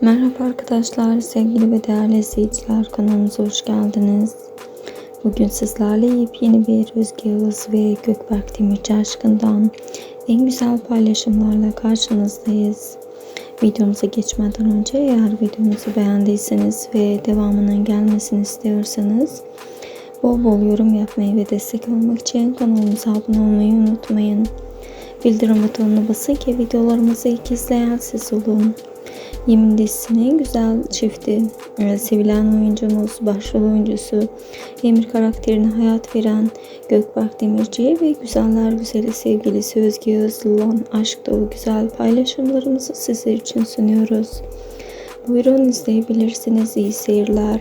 Merhaba arkadaşlar, sevgili ve değerli izleyiciler kanalımıza hoş geldiniz. Bugün sizlerle yepyeni bir Özge Yağız ve Gökberk Demirci aşkından en güzel paylaşımlarla karşınızdayız. Videomuza geçmeden önce eğer videomuzu beğendiyseniz ve devamının gelmesini istiyorsanız bol bol yorum yapmayı ve destek olmak için kanalımıza abone olmayı unutmayın. Bildirim butonuna basın ki videolarımızı ilk izleyen siz olun. Yemin dizisinin güzel çifti, ee, sevilen oyuncumuz, başrol oyuncusu, Emir karakterine hayat veren Gökberk Demirci ve güzeller güzeli sevgilisi Özge Özlılan aşk dolu güzel paylaşımlarımızı sizler için sunuyoruz. Buyurun izleyebilirsiniz. İyi seyirler.